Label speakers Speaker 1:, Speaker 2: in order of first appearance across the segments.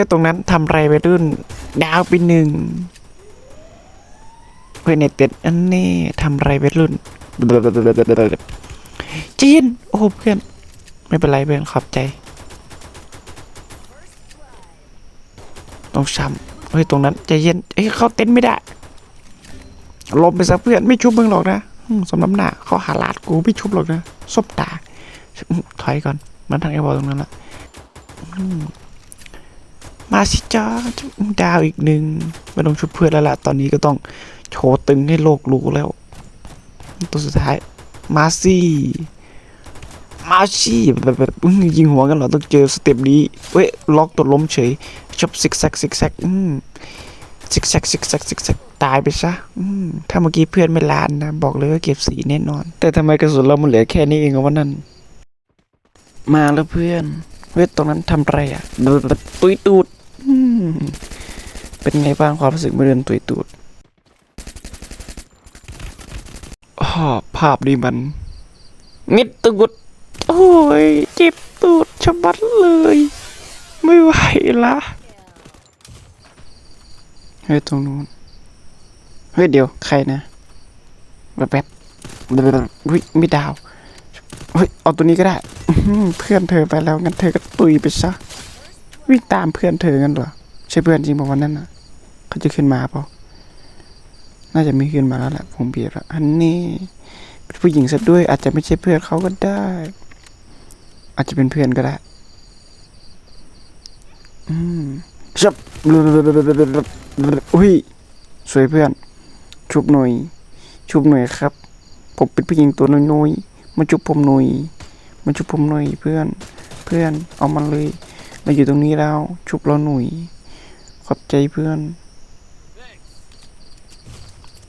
Speaker 1: ฮ้ยตรงนั้นทำไรไปรุ่น ดาวไปหนึ่งเฮ้ยเนตเต็ดอันนี้ทำไรไปรุ่นจีนโอ้เพื่อน ไม่เป็นไรเพื่อนขอบใจต้องช้ำเฮ้ยตรงนั้นใจเย็นเอ้ยเข้าเต็นท์ไม่ได้ลมไปซะเพื่อนไม่ชุบมึงหรอกนะอืมสมน้ำหน้าเขาหาลาดกูไม่ชุบหรอกนะซบตาถอยก่อนมันทางไอ้บอลตรงนั้นละ มาสิจ้าดาวอีกหนึ่งไม่ต้องชุบเพื่อนแล้วล่ะตอนนี้ก็ต้องโชว์ตึงให้โลกรู้แล้ว ตัวสุดท้าย มาสิมาสิแบบแบบยิงหัวกันเหรอต้องเจอสเต็ปนี้เว้ยล็อกตัวล้มเฉยชอบซิกแซกซิกแซกอืมซิกแซกซิกแซกซิกแซกตายไปซะถ้าเมื่อกี้เพื่อนไม่ลานนะ บอกเลยว่าเก็บสีแน่นอน แต่ทำไมกระสุนเรามันเหลือแค่นี้เองวะนั่น มาแล้วเพื่อน เวทตรงนั้นทำไรอะ ตุยตูด เป็นไงบ้างความรู้สึกเมื่อเดินตุยตูดอ๋อภาพนี้มันนิดตูดโอ้ยเจ็บตูดชะบัดเลย ไม่ไหวละเฮ้ยตรงนู้นเฮ้ยเดี๋ยวใครนะแบบแบบแบบเฮ้ยไม่ดาวเฮ้ยเอาตัวนี้ก็ได้เพื่อนเธอไปแล้วงั้นเธอก็ตุยไปซะ วิ่งตามเพื่อนเธอกันเหรอใช่เพื่อนจริงป่ะวันนั้นน่ะเขาจะขึ้นมาเปล่าน่าจะไม่ขึ้นมาแล้วแหละผมเบียดละอันนี้ผู้หญิงซะด้วย อาจจะไม่ใช่เพื่อนเขาก็ได้ อาจจะเป็นเพื่อนก็ได้ อืมชับอุ้ยสวยเพื่อน ชุบหน่อย ชุบหน่อยครับ ผมเป็นผู้หญิงตัวน้อยๆมาชุบผมหน่อยมาชุบผมหน่อยเพื่อน เพื่อนเอามันเลย มาอยู่ตรงนี้แล้ว ชุบเราหน่ย ขอบใจเพื่อน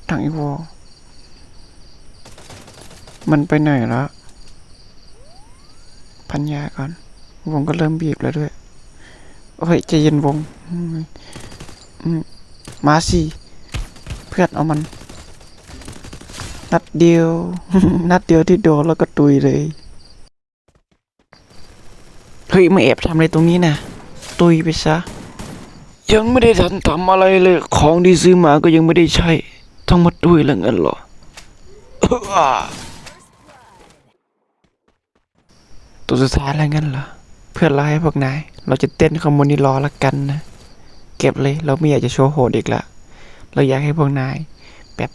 Speaker 1: ทางไอวอมันไปไหนละ พันยาก่อน วงก็เริ่มบีบแล้วด้วย โอ้ยใจเย็นวง มาสิ เพื่อนเอามัน นัดเดียว นัดเดียวที่โดนแล้วก็ตุยเลย ฮ้ยมาแอบทำอะไรตรงนี้นะตุยไปซะ ยังไม่ได้ทันทำอะไรเลย ของที่ซื้อมาก็ยังไม่ได้ใช้ต้องมาตุยแล้วงั้นหรอตัวสุดท้ายแล้วงั้นเหรอเพื่อนเราให้พวกนาย เราจะเต้นคอมมูนิรอละกันนะเก็บเลยเราไม่อยากจะโชว์โหดอีกละเราอยากให้พวกนาย แบบ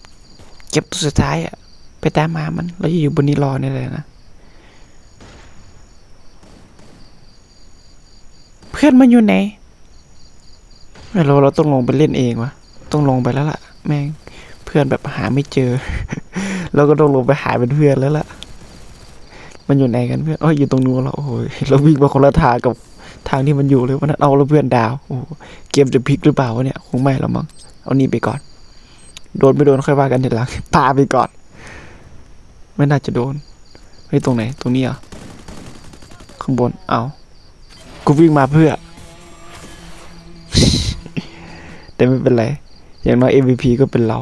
Speaker 1: เก็บตัวสุดท้ายอะไปตามมามัน เราจะอยู่บนนี้รอนี่เลยนะ เพื่อนมันอยู่ไหนไม่รู้เราต้องลงไปเล่นเองวะต้องลงไปแล้วล่ะ แม่งเพื่อนแบบหาไม่เจอ เราก็ต้องลงไปหาเป็นเพื่อนแล้วล่ะ มันอยู่ไหนกันเพื่อนอ๋ออยู่ตรงนู้นแล้วโอ้ยเราวิ่งมาคนละทางกับทางที่มันอยู่เลยวันนั้นเอาแล้วเพื่อนดาวโอ้โหเกมจะพลิกหรือเปล่าวะเนี่ยคงไม่หรอกมั้งเอานี่ไปก่อน โดนไม่โดนค่อยว่ากันทีหลังพาไปก่อน ไม่น่าจะโดนเฮ้ยตรงไหน ตรงนี้อะข้างบนเอา กูวิ่งมาเพื่อ แต่ไม่เป็นไร อย่างน้อย MVP ก็เป็นเรา